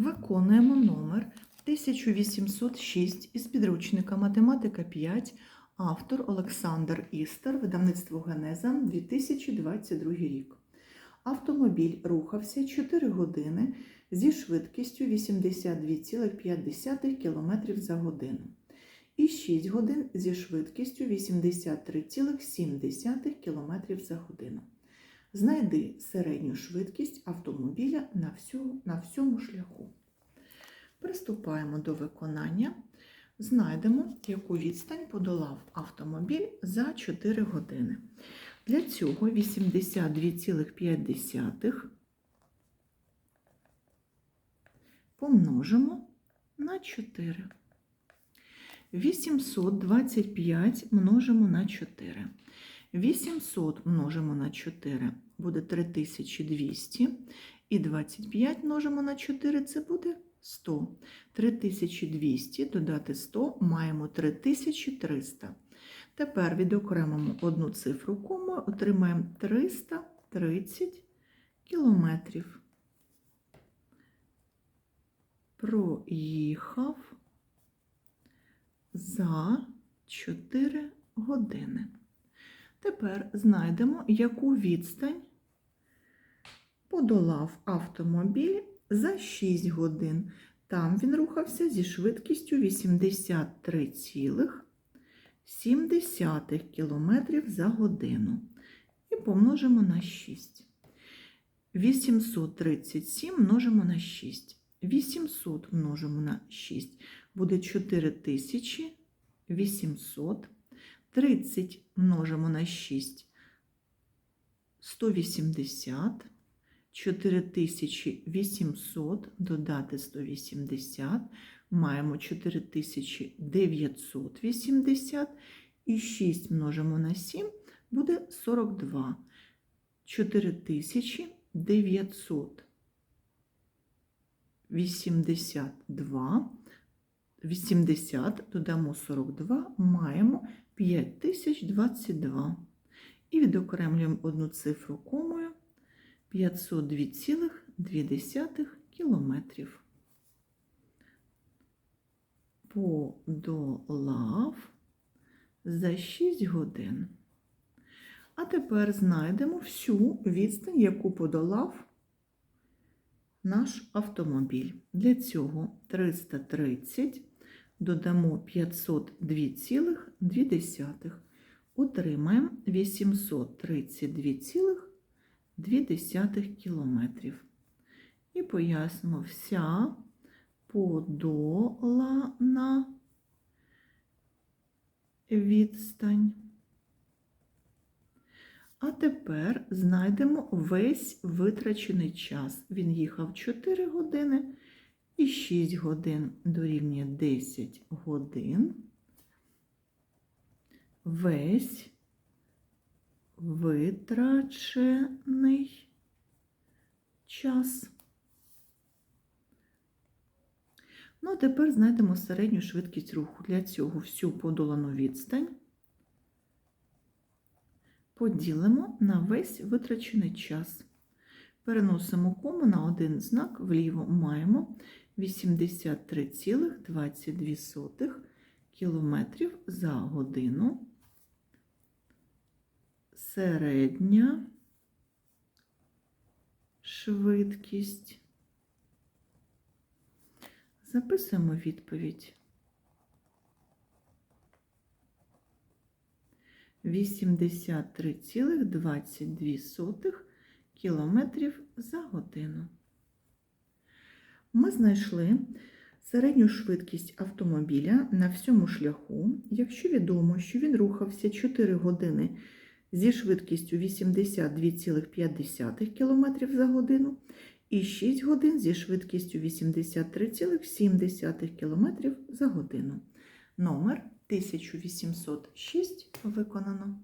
Виконуємо номер 1806 із підручника Математика 5, автор Олександр Істер, видавництво Генеза, 2022 рік. Автомобіль рухався 4 години зі швидкістю 82,5 км за годину і 6 годин зі швидкістю 83,7 км за годину. Знайди середню швидкість автомобіля на, всю, на всьому шляху. Приступаємо до виконання. Знайдемо, яку відстань подолав автомобіль за 4 години. Для цього 82,5 помножимо на 4. 825 множимо на 4. 800 множимо на 4 буде 3200. І 25 множимо на 4 це буде 100. 3200 додати 100 маємо 3300. Тепер відокремимо одну цифру комою, отримаємо 330 кілометрів. Проїхав за 4 години. Тепер знайдемо, яку відстань подолав автомобіль за 6 годин. Там він рухався зі швидкістю 83,7 км за годину. І помножимо на 6. 837 множимо на 6. 800 множимо на 6. Буде 4800. 30 множимо на 6 180, 4800 додати 180, маємо 4980 і 6 множимо на 7 буде 42. 4982 80 додамо 42, маємо 5022. І відокремлюємо одну цифру комою 502,2 кілометрів. Подолав за 6 годин. А тепер знайдемо всю відстань, яку подолав наш автомобіль. Для цього 330 додамо 502,2, отримаємо 832,2 кілометрів. І пояснимо вся подолана відстань. А тепер знайдемо весь витрачений час. Він їхав 4 години і 6 годин дорівнює 10 годин. Весь витрачений час. Ну, а тепер знайдемо середню швидкість руху. Для цього всю подолану відстань поділимо на весь витрачений час. Переносимо кому на один знак вліво маємо 83,22 км за годину. Середня швидкість. Записуємо відповідь. 83,22 кілометрів за годину. Ми знайшли середню швидкість автомобіля на всьому шляху, якщо відомо, що він рухався 4 години зі швидкістю 82,5 км за годину і 6 годин зі швидкістю 83,7 км за годину. Номер 1806 виконано.